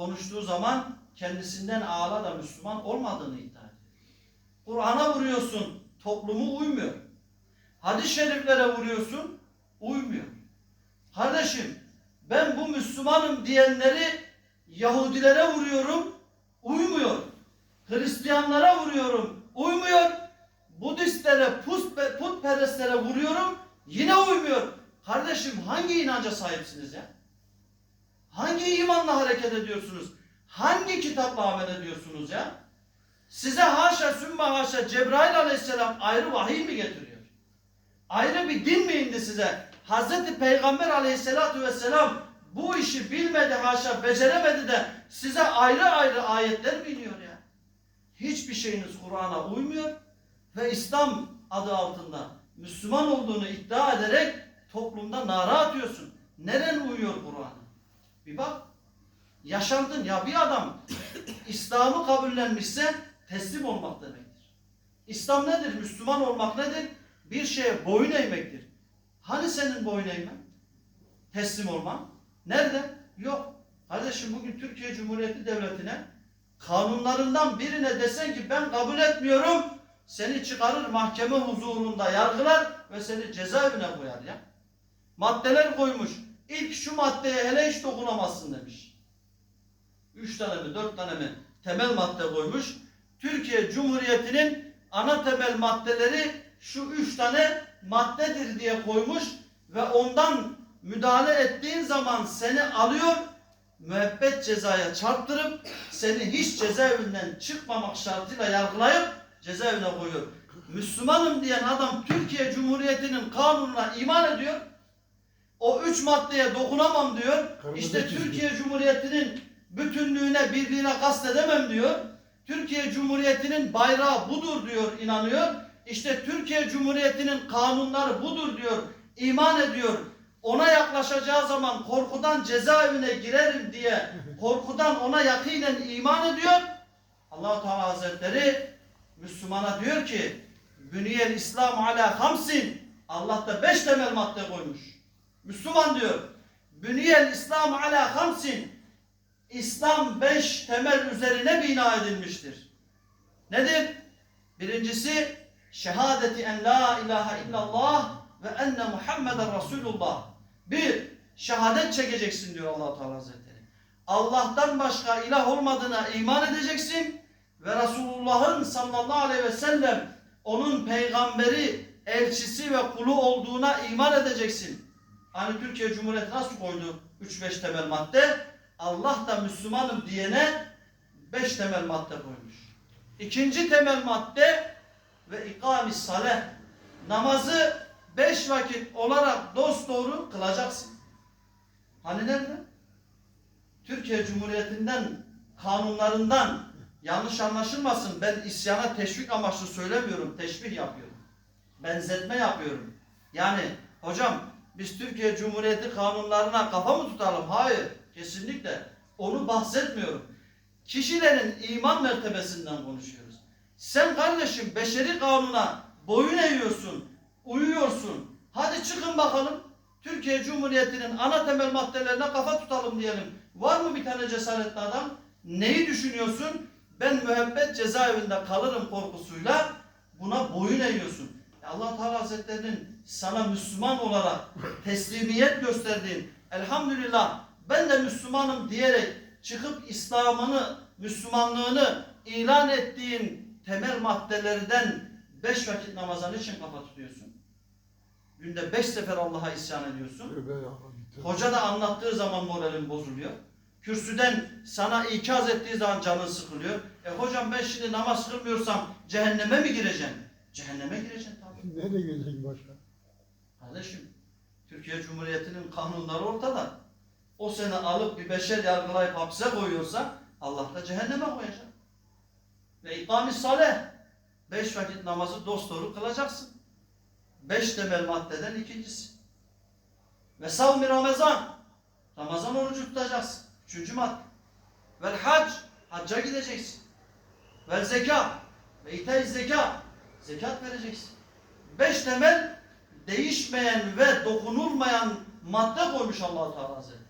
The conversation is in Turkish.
konuştuğu zaman kendisinden ağla da Müslüman olmadığını iddia ediyor. Kur'an'a vuruyorsun, toplumu uymuyor. Hadis-i şeriflere vuruyorsun, uymuyor. Kardeşim, ben bu Müslümanım diyenleri Yahudilere vuruyorum, uymuyor. Hristiyanlara vuruyorum, uymuyor. Budistlere, put- putperestlere vuruyorum, yine uymuyor. Kardeşim hangi inanca sahipsiniz ya? İmanla hareket ediyorsunuz? Hangi kitapla amel ediyorsunuz ya? Size haşa sümme haşa Cebrail aleyhisselam ayrı vahiy mi getiriyor? Ayrı bir din mi indi size? Hazreti Peygamber aleyhissalatu vesselam bu işi bilmedi haşa beceremedi de size ayrı ayrı ayetler mi iniyor ya? Hiçbir şeyiniz Kur'an'a uymuyor ve İslam adı altında Müslüman olduğunu iddia ederek toplumda nara atıyorsun. Neren uyuyor Kur'an'a? Bir bak. Yaşantın ya bir adam İslam'ı kabullenmişse teslim olmak demektir. İslam nedir? Müslüman olmak nedir? Bir şeye boyun eğmektir. Hani senin boyun eğmen? Teslim olman? Nerede? Yok. Kardeşim bugün Türkiye Cumhuriyeti Devleti'ne kanunlarından birine desen ki ben kabul etmiyorum seni çıkarır mahkeme huzurunda yargılar ve seni cezaevine koyar ya. Maddeler koymuş. İlk şu maddeye hele hiç dokunamazsın demiş. Üç tane mi dört tane mi temel madde koymuş. Türkiye Cumhuriyeti'nin ana temel maddeleri şu üç tane maddedir diye koymuş ve ondan müdahale ettiğin zaman seni alıyor müebbet cezaya çarptırıp seni hiç cezaevinden çıkmamak şartıyla yargılayıp cezaevine koyuyor. Müslümanım diyen adam Türkiye Cumhuriyeti'nin kanununa iman ediyor. O üç maddeye dokunamam diyor. Kırmızı İşte. Türkiye Cumhuriyeti'nin bütünlüğüne, birliğine kastedemem diyor. Türkiye Cumhuriyeti'nin bayrağı budur diyor, inanıyor. İşte Türkiye Cumhuriyeti'nin kanunları budur diyor, iman ediyor. Ona yaklaşacağı zaman korkudan cezaevine girerim diye korkudan ona yakinen iman ediyor. allah Teala Hazretleri Müslümana diyor ki Büniyel İslam ala hamsin Allah da beş temel madde koymuş. Müslüman diyor. Büniyel İslam ala hamsin İslam beş temel üzerine bina edilmiştir. Nedir? Birincisi şehadeti en la ilahe illallah ve enne Muhammeden Resulullah. Bir, şehadet çekeceksin diyor allah Teala Hazretleri. Allah'tan başka ilah olmadığına iman edeceksin ve Resulullah'ın sallallahu aleyhi ve sellem onun peygamberi, elçisi ve kulu olduğuna iman edeceksin. Hani Türkiye Cumhuriyeti nasıl koydu 3-5 temel madde? Allah da Müslümanım diyene 5 temel madde koymuş. İkinci temel madde ve saleh. Namazı 5 vakit olarak dosdoğru kılacaksın. Hani nerede? Türkiye Cumhuriyeti'nden, kanunlarından yanlış anlaşılmasın. Ben isyana teşvik amaçlı söylemiyorum. Teşbih yapıyorum. Benzetme yapıyorum. Yani hocam biz Türkiye Cumhuriyeti kanunlarına kafa mı tutalım? Hayır. Kesinlikle. Onu bahsetmiyorum. Kişilerin iman mertebesinden konuşuyoruz. Sen kardeşim beşeri kanuna boyun eğiyorsun, uyuyorsun. Hadi çıkın bakalım. Türkiye Cumhuriyeti'nin ana temel maddelerine kafa tutalım diyelim. Var mı bir tane cesaretli adam? Neyi düşünüyorsun? Ben müebbet cezaevinde kalırım korkusuyla buna boyun eğiyorsun. Allah Teala Hazretlerinin sana Müslüman olarak teslimiyet gösterdiğin elhamdülillah ben de Müslümanım diyerek çıkıp İslam'ını, Müslümanlığını ilan ettiğin temel maddelerden beş vakit namazın için kafa tutuyorsun. Günde beş sefer Allah'a isyan ediyorsun. Hoca da anlattığı zaman moralin bozuluyor. Kürsüden sana ikaz ettiği zaman canın sıkılıyor. E hocam ben şimdi namaz kılmıyorsam cehenneme mi gireceğim? Cehenneme gireceksin tabii. Nereye gidecek başka? Kardeşim Türkiye Cumhuriyeti'nin kanunları ortada. O seni alıp bir beşer yargılayıp hapse koyuyorsa Allah da cehenneme koyacak. Ve ikam-ı saleh. Beş vakit namazı dosdoğru kılacaksın. Beş temel maddeden ikincisi. Ve savmi Ramazan. Ramazan orucu tutacaksın. Üçüncü madde. Vel hac. Hacca gideceksin. Vel zeka. Ve ite zeka. Zekat vereceksin. Beş temel değişmeyen ve dokunulmayan madde koymuş allah Teala Hazretleri.